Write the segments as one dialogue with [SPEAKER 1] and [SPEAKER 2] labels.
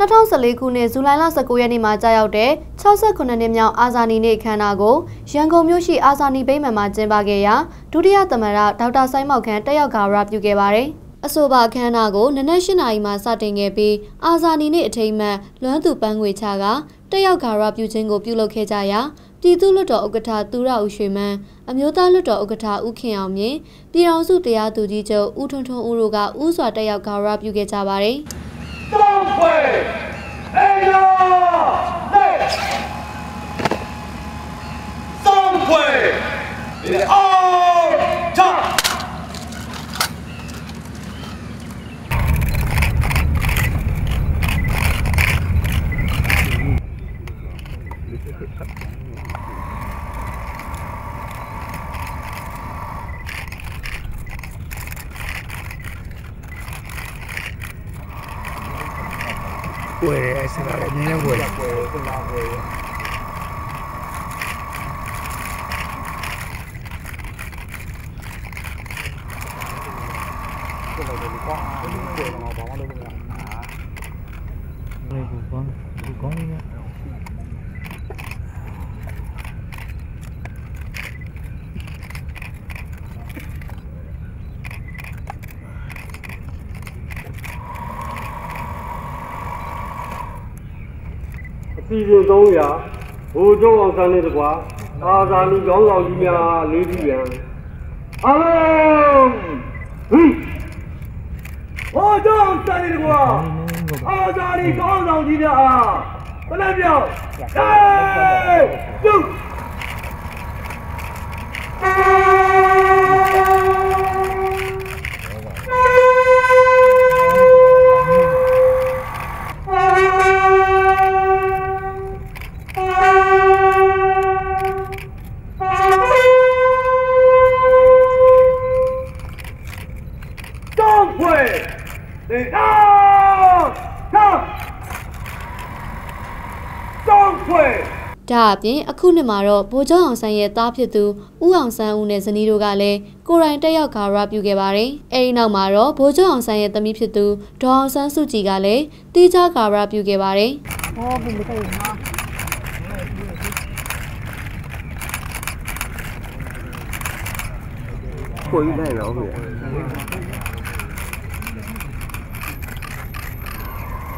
[SPEAKER 1] 2014ခုနှစ်ဇူလိုင်လ19ရက်နေ့မှာကြာရောက်တဲ့68နှစ်မြောက်အာဇာနည်နေ့အခမ်းအနားကိုရန်ကုန်မြို့ရှိအာဇာနည်ဗိမာန်မှာကျင်းပခဲ့ရာဒုတိယသမ္မတဒေါက်တာဆိုင်းမောက်ခန့်တက်ရောက်ဂါရပြုခဲ့ပါတယ်။အဆိုပါအခမ်းအနားကိုနနက်၈နာရီမှစတင်ခဲ့ပြီးအာဇာနည်နေ့အထိမ်းအမှတ်လွမ်းသူပန်းငွေချကတက်ရောက်ဂါရပြုခြင်းကိုပြုလုပ်ခဲ့ကြရာပြည်သူ့လွှတ်တော်ဥက္ကဋ္ဌသူရဦးရွှေမန်းအမျိုးသားလွှတ်တော်ဥက္ကဋ္ဌဦးခင်အောင်မြင့်ပြည်ထောင်စုတရားသူကြီးချုပ်ဦးထွန်းထွန်းဦးတို့ကဥစွာတက်ရောက်ဂါရပြုခဲ့ကြပါတယ်။
[SPEAKER 2] 对哎呀累三回二炸 cuere,
[SPEAKER 3] se la gallina cuere. Đây cũng có, cũng có nhá.
[SPEAKER 4] အစီအစဉ်300ဘိုးကျောင်းအောင်ဆန်းတဲ့တကွာအာဇာနည်ကောင်းဆောင်ကြီးများလေးပြီးပြန်အားလုံးဟိ
[SPEAKER 2] ဟောကြောင့်စတယ်ကွာအာဇာနည်ကောင်းဆောင်ကြီးများအားဘယ်နဲ့ပြောင်းဟေးကျုပ် 对张张张会。
[SPEAKER 1] ဒါအပြင်အခုနှစ်မှာတော့ဗိုလ်ချုပ်အောင်ဆန်းရဲ့သားဖြစ်သူဦးအောင်ဆန်းဦးနဲ့ဇနီးတို့ကလည်းကိုယ်တိုင်တက်ရောက်ဂါရပြုခဲ့ပါတယ်။အဲဒီနောက်မှာတော့ဗိုလ်ချုပ်အောင်ဆန်းရဲ့သမီးဖြစ်သူဒေါအောင်ဆန်းစုကြည်ကလည်းတီးခြားဂါရပြုခဲ့ပါတယ်။
[SPEAKER 4] ကိုကြီးနိုင်တော့ဗျာ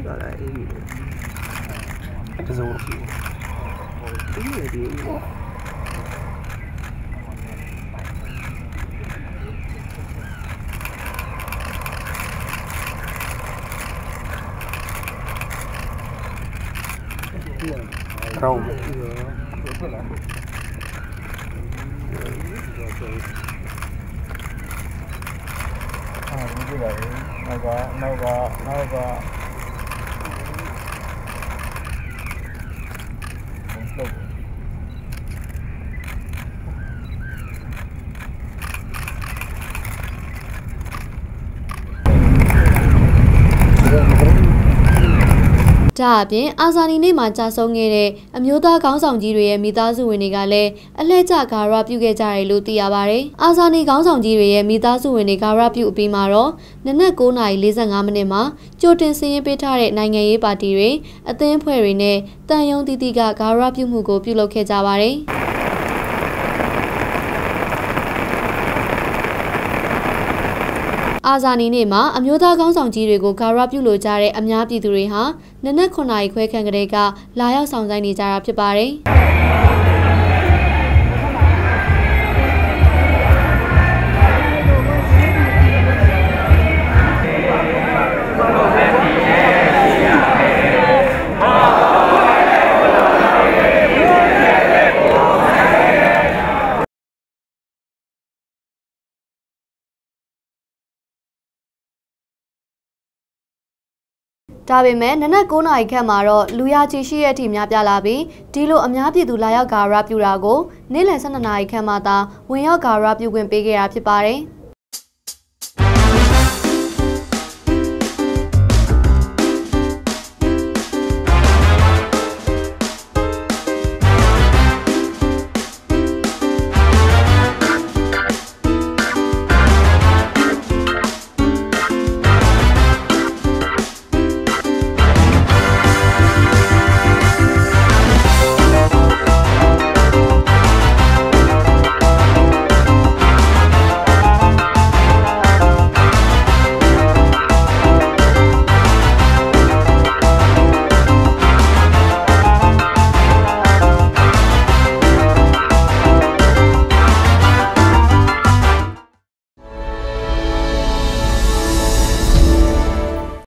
[SPEAKER 4] gọi là cái dù đúng là gì râu Hãy subscribe cho kênh Ghiền Mì Gõ Để không bỏ lỡ những video hấp dẫn Let's.
[SPEAKER 1] ဒါအပြင်အာဇာနည်နေ့မှာကြာဆုံးခဲ့တဲ့အမျိုးသားခေါင်းဆောင်ကြီးတွေရဲ့မိသားစုဝင်တွေကလည်းအလှည့်ကျဂါရပြုခဲ့ကြတယ်လို့သိရပါတယ်။အာဇာနည်ခေါင်းဆောင်ကြီးတွေရဲ့မိသားစုဝင်တွေဂါရပြုအပြီးမှာတော့နနက်9:45မိနစ်မှာကြိုတင်စည်ရင်းပေးထားတဲ့နိုင်ငံရေးပါတီတွေအသင်းအဖွဲ့တွေနဲ့တန်ယုံတီတီကဂါရပြုမှုကိုပြုလုပ်ခဲ့ကြပါတယ်။ အာဇာနည်နေ့မှာအမျိုးသားကောင်းဆောင်ကြီးတွေကိုဂါရပြုလိုကြတဲ့အများပြည်သူတွေဟာနနက်9နာရီခွဲခန့်ကလေးကလာရောက်ဆောင်ဆိုင်နေကြတာဖြစ်ပါတယ်။ ဒါပေမဲ့နနက်9နာရီခန့်မှာတော့လူရချီရှိရဲ့အထိများပြားလာပြီးဒီလိုအများပြည်သူလာရောက်ဂါရပြုတာကိုနေ့လယ်12နာရီခန့်မှသာဝင်ရောက်ဂါရပြုခွင့်ပေးခဲ့တာဖြစ်ပါတယ်။